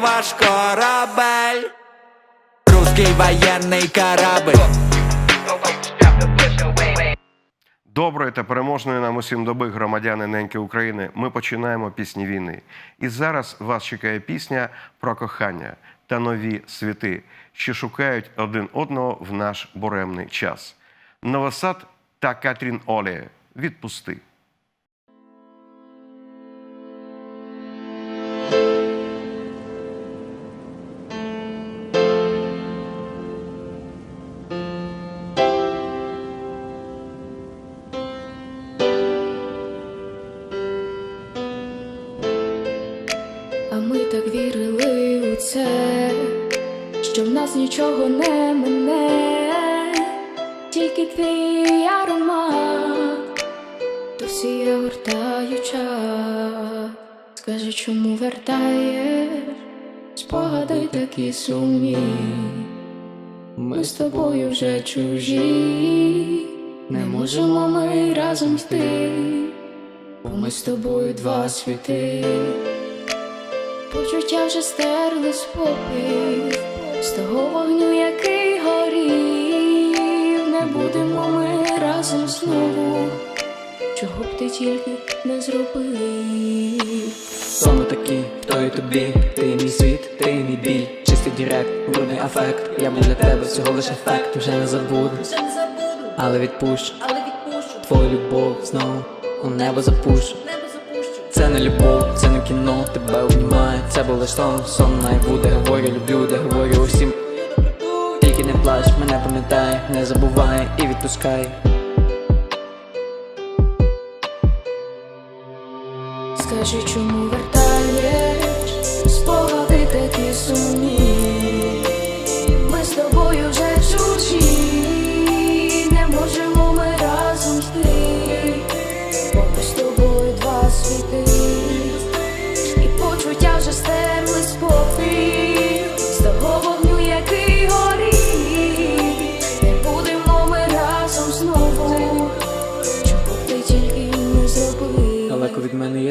ваш корабель. Русский военный корабль. Доброї та переможної нам усім доби, громадяни неньки України. Ми починаємо пісні війни. І зараз вас чекає пісня про кохання та нові світи, що шукають один одного в наш буремний час. Новосад та Катрін Олі. Відпусти. Нас нічого не мине, тільки твій аромат, то всі гортаю час. Скажи, чому вертаєш спогади такі сумні, ми з тобою вже чужі, не можемо ми разом йти, бо ми з тобою два світи. Почуття вже стерли спокій з того вогню, який горів, не будемо ми разом знову, чого б ти тільки не зробив. Ми такі, хто і тобі, ти мій світ, ти мій біль, чистий дірект, брудний афект. Я був для тебе всього лиш ефект, вже не забуду, але відпущу, твою любов знову у небо запущу. Любов, це не кіно, тебе обнімає, це був сон, сон найбуде де говорю, люблю, де говорю усім. Тільки не плач, мене пам'ятай, не забувай і відпускай. Скажи, чому вертаєш спогади такі сумні,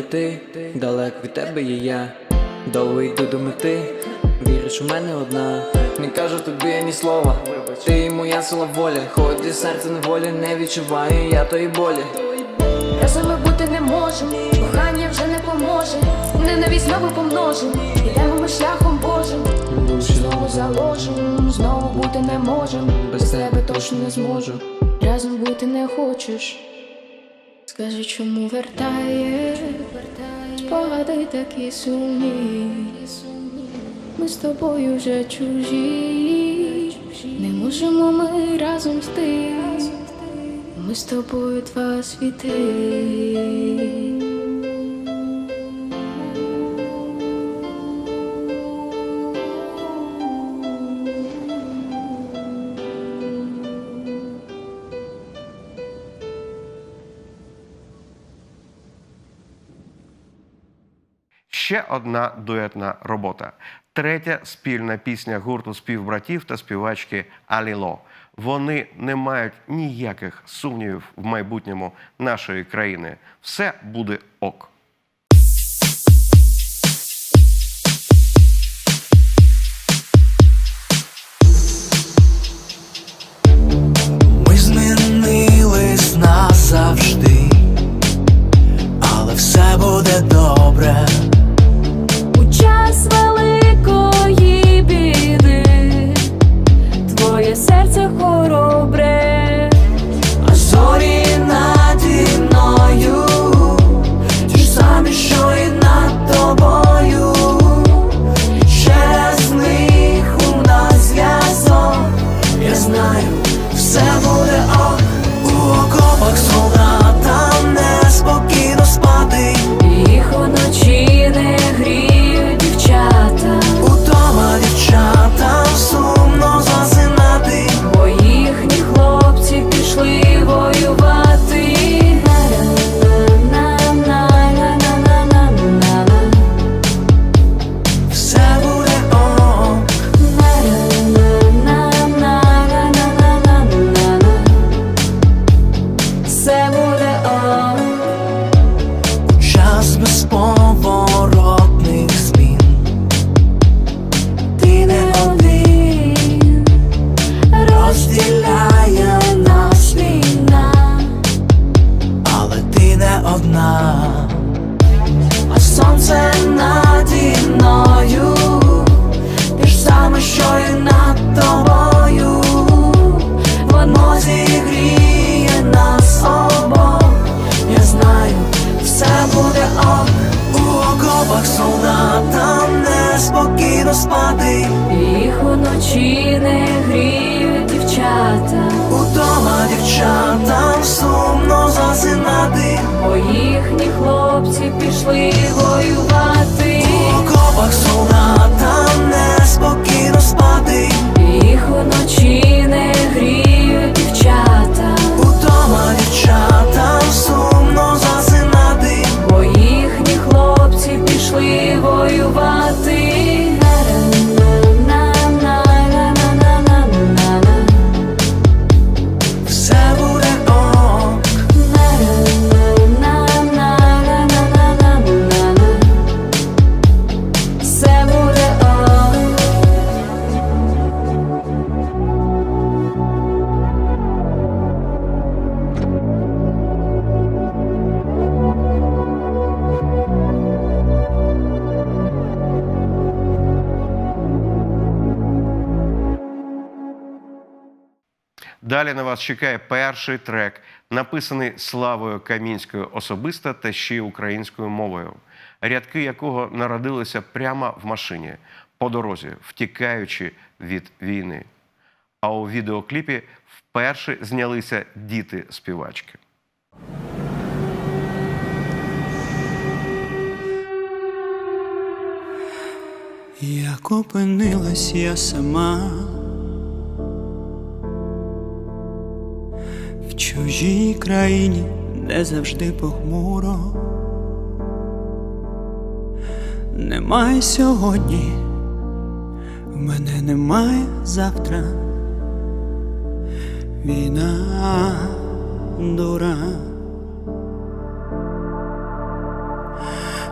ти, далеко від тебе є я. Довго йду до мети, віриш у мене одна. Не кажу тобі ні слова. Ти моя сила воля, хоч і серце неволі не відчуваю я тої болі. Разом ми бути не можемо, кохання вже не поможе, ненависть знову помножим, ідемо ми шляхом Божим, знову заложим, знову бути не можем, без тебе точно не зможу, разом бути не хочеш. Скажи, чому вертає, спогади такі сумні, ми з тобою вже чужі, не можемо ми разом з тим, Ми з тобою два світи. Одна дуетна робота. Третя спільна пісня гурту співбратів та співачки Аліло. Вони не мають ніяких сумнівів в майбутньому нашої країни. Все буде ок. Пішли воювати. У окопах солдатам Далі на вас чекає перший трек, написаний Славою Камінською особисто та ще й українською мовою, рядки якого народилися прямо в машині по дорозі, втікаючи від війни. А у відеокліпі вперше знялися діти співачки. Як опинилась я сама чужій країні, де завжди похмуро. Немає сьогодні, в мене немає завтра. Війна дура.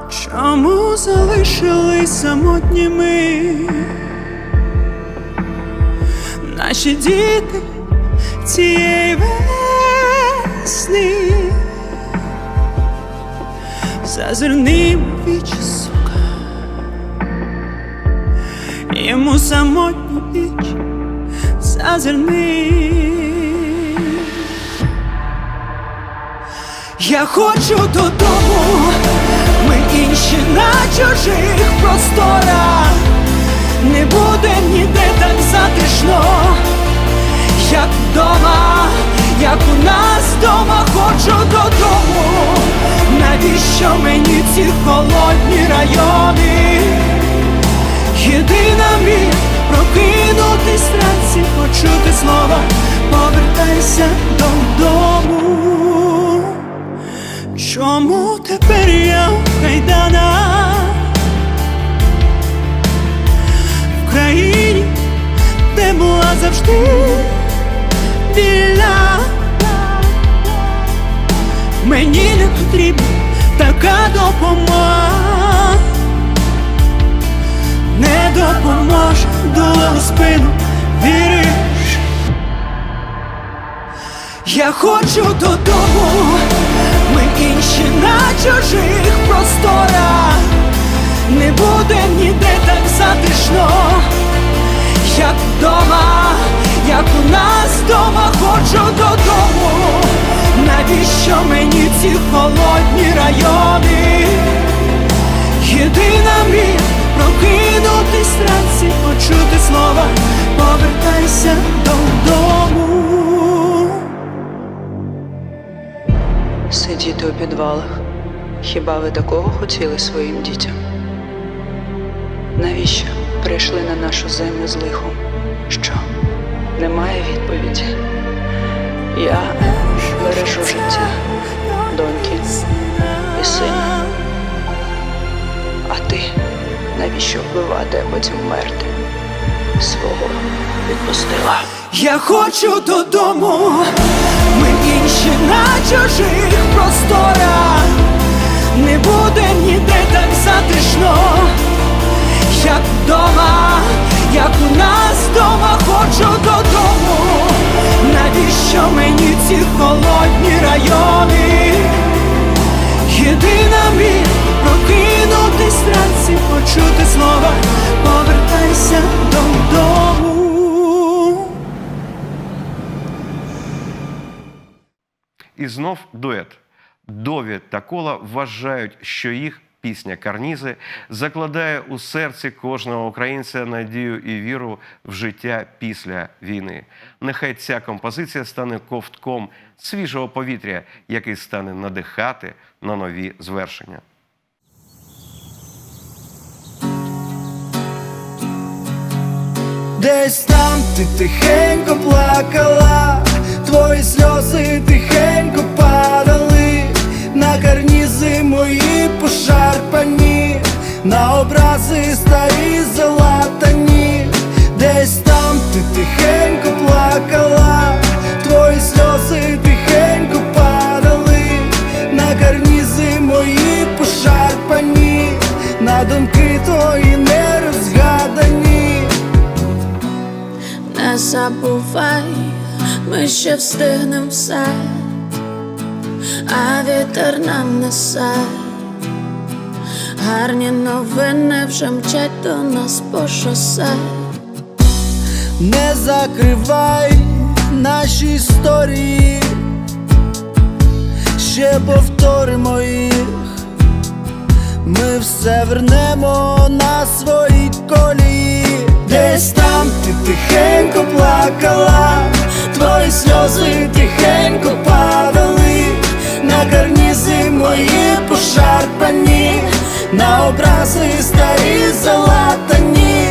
Чому залишились самотніми наші діти цієї весни? Зазирним в вічі, сука, йому самотню піч. Зазирни. Я хочу додому, ми інші на чужих просторах, не буде ніде так затишно, як вдома, як у нас вдома, хочу додому. Навіщо мені ці холодні райони? Спину, віриш? Я хочу додому, ми інші на чужих просторах, не буде ніде так затишно, як вдома, як у нас вдома, хочу додому. Навіщо мені ці холодні райони? Єдина вранці, почути слова, повертайся додому. Сидіти у підвалах. Хіба ви такого хотіли своїм дітям? Навіщо прийшли на нашу землю з лихом? Що? Немає відповіді. Я бережу життя доньки і сина. А ти навіщо вбивати, а потім вмерти? Свого відпустила. Я хочу додому, ми інші на чужих просторах, не буде ніде так затишно, як вдома, як у нас вдома, хочу додому. Навіщо мені ці холодні райони? Вранці, почути слова, повертайся додому. І знов дует. Довід та кола вважають, що їх пісня Карнізи закладає у серці кожного українця надію і віру в життя після війни. Нехай ця композиція стане ковтком свіжого повітря, який стане надихати на нові звершення. Десь там ти тихенько плакала, твої сльози тихенько падали, на карнізи мої пошарпані, на образи старі залатані, десь там ти тихенько плакала, твої сльози тихенько падали, на мої пошарпані, на думки твої забувай, ми ще встигнем все, а вітер нам несе. Гарні новини вже мчать до нас по шосе. Не закривай наші історії, ще повторимо їх, ми все вернемо на свої колії. Десь там тихенько плакала, твої сльози тихенько падали, на карнізи мої пошарпані, на образи старі залатані,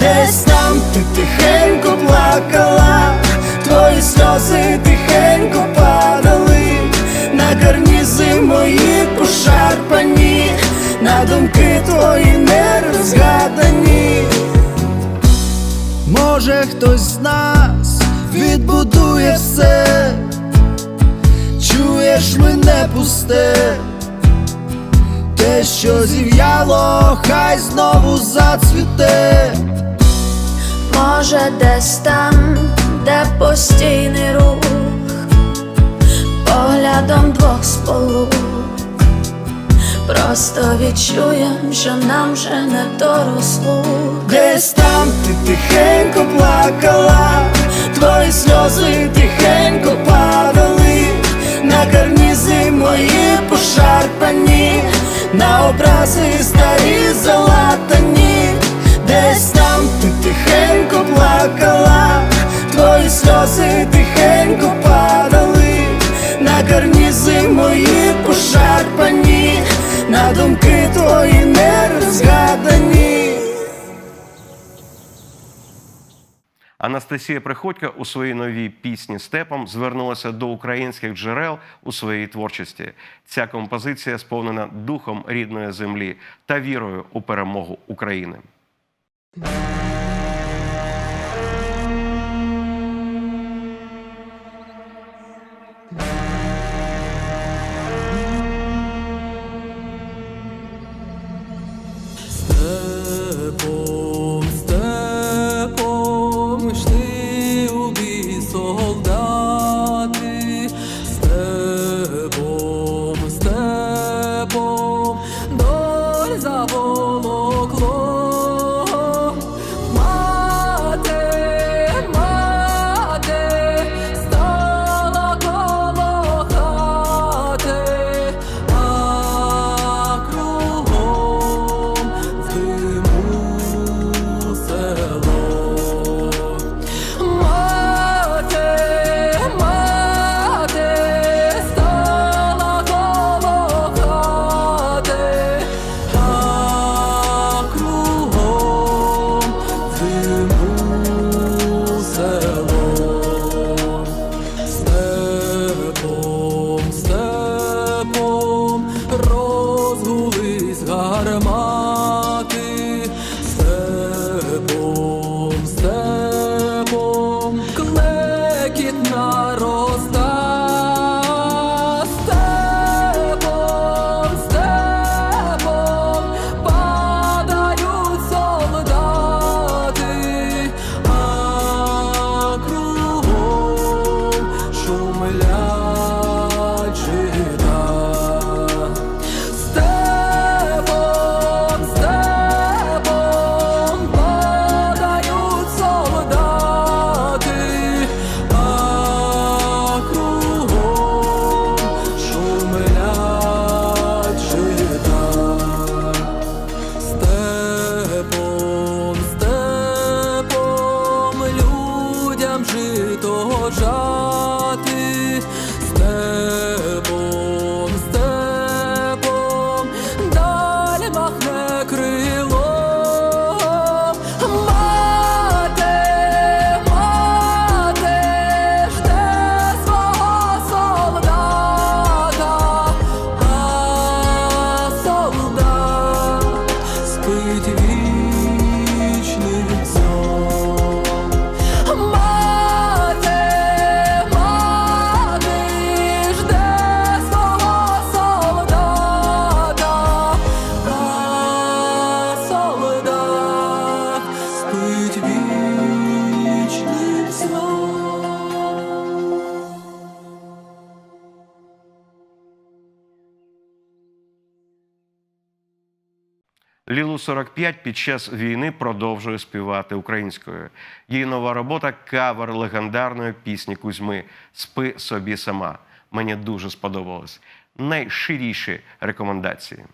десь там ти тихенько плакала, твої сльози тихенько падали, на карнізи мої пошарпані, на думки твої не Може хтось з нас відбудує все, чуєш мене пусте, те, що зів'яло, хай знову зацвіте. Може, десь там, де постійний рух, поглядом двох сполук, просто відчуєм, що нам вже не до. Десь там ти тихенько плакала, твої сльози тихенько падали, на карнізи мої пошарпані, на образи старі залатані, десь там ти тихенько плакала, твої сльози тихенько падали, на карнізи мої думки твої не розгадані. Анастасія Приходько у своїй новій пісні Степом звернулася до українських джерел у своїй творчості. Ця композиція сповнена духом рідної землі та вірою у перемогу України. 45 під час війни продовжує співати українською. Її нова робота кавер легендарної пісні Кузьми Спи собі сама. Мені дуже сподобалось. Найширіші рекомендації.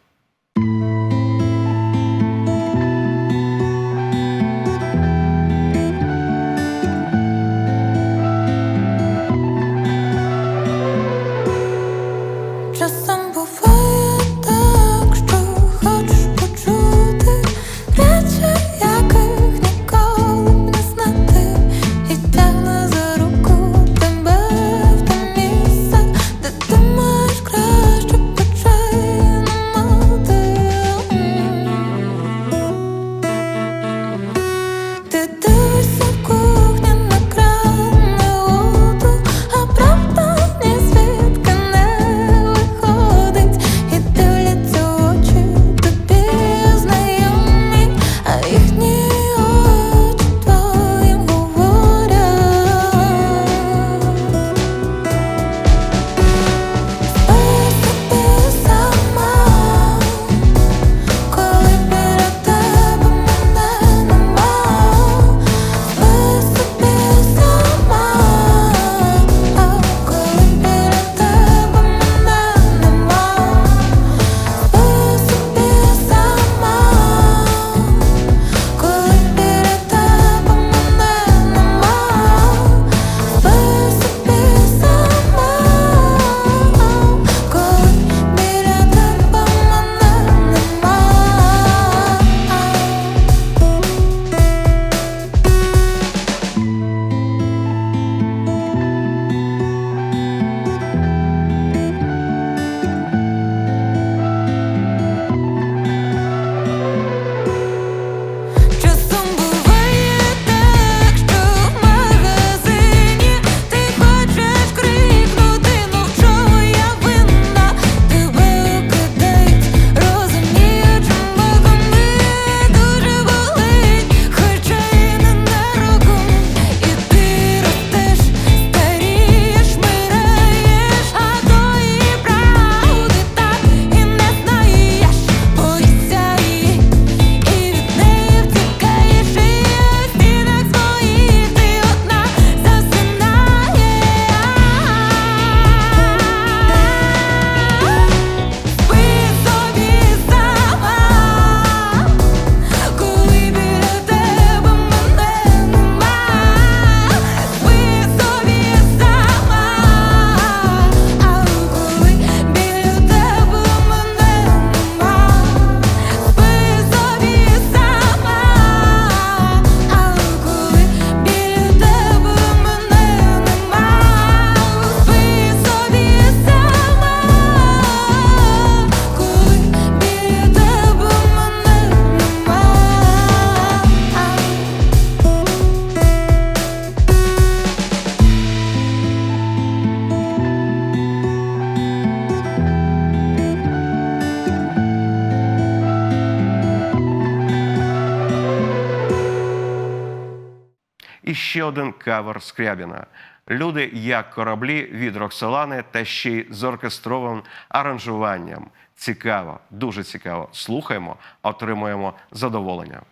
Один кавер Скрябіна. Люди як кораблі від Роксолани та ще й з оркестровим аранжуванням. Цікаво, дуже цікаво. Слухаємо, отримуємо задоволення.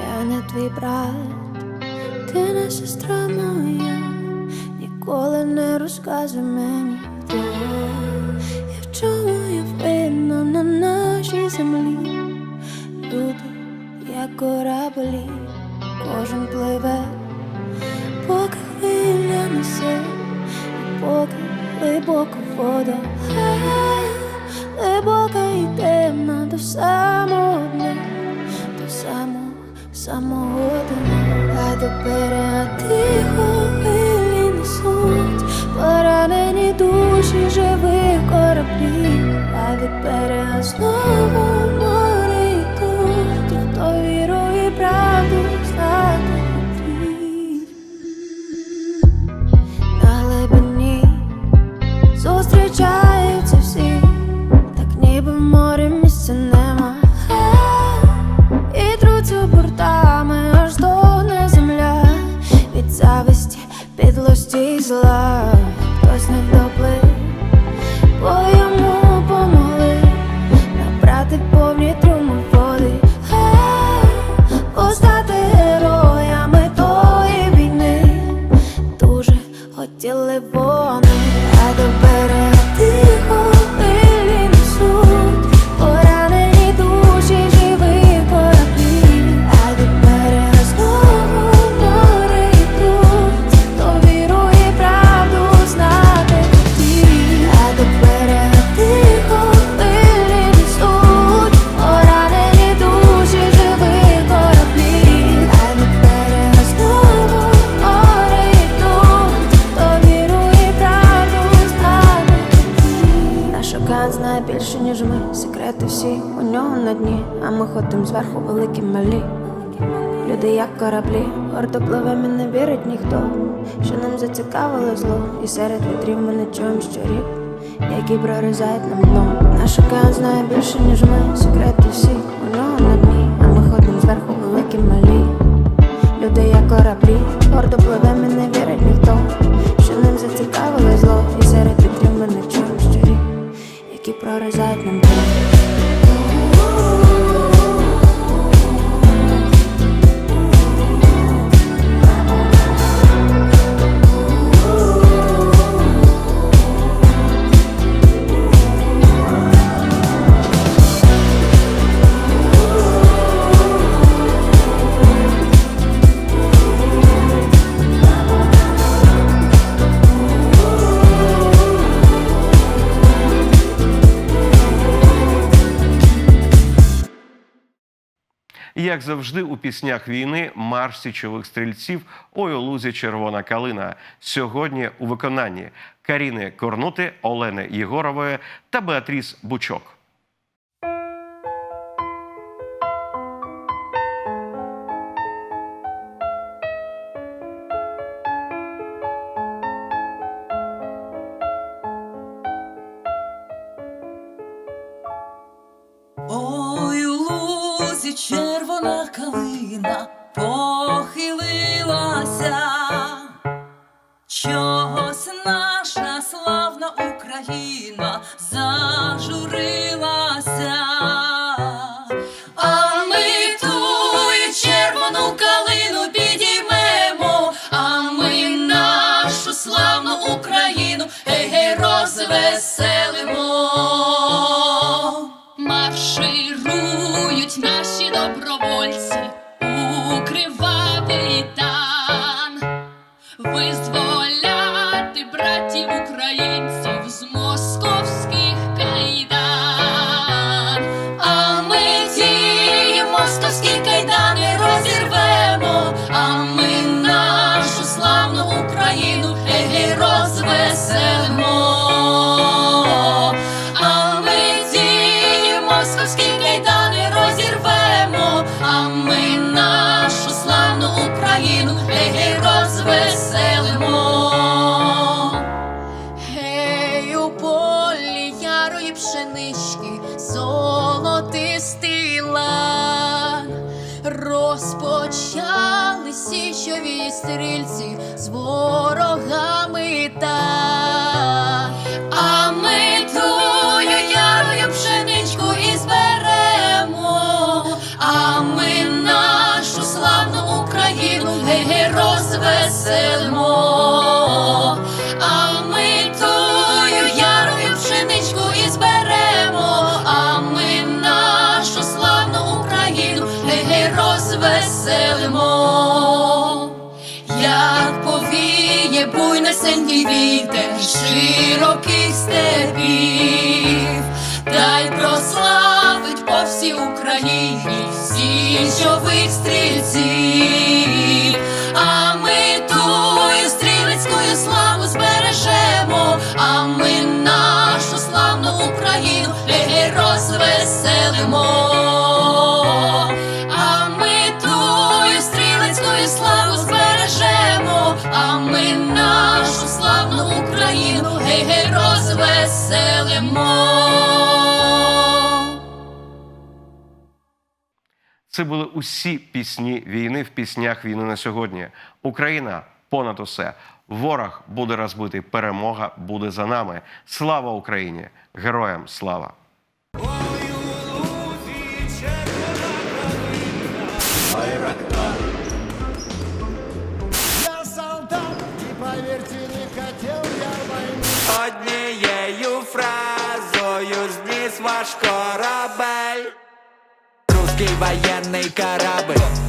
Я не твій брат, ти не сестра моя, ніколи не розказуй мені, де і в чому я винна на нашій землі. Люди, як кораблі, кожен пливе, поки хвиля несе, поки глибока вода, Е, глибока і темна до самого дня до самого, самого дня, а до берега тихо хвилі несуть поранені душі живих кораблів, а від берега знову гордо пливемо, і не вірить ніхто, що нам зацікавило зло, і серед вітрів ми не чуємо щорік, які прорізають нам дно. Наш океан знає більше, ніж ми, секрети всі Як завжди, у піснях війни марш січових стрільців «Ой у лузі червона калина. Сьогодні у виконанні Каріни Корнути, Олени Єгорової та Беатріс Бучок. Україні січових стрільців. А ми тую стрілецькою славу збережемо, а ми нашу славну Україну розвеселимо. Це були усі пісні війни в піснях війни на сьогодні. Україна понад усе. Ворог буде розбитий. Перемога буде за нами. Слава Україні! Героям слава! Я солдат, и поверьте, не хотел я войны Однією фразою зніс ваш корабель Русський воєнний корабль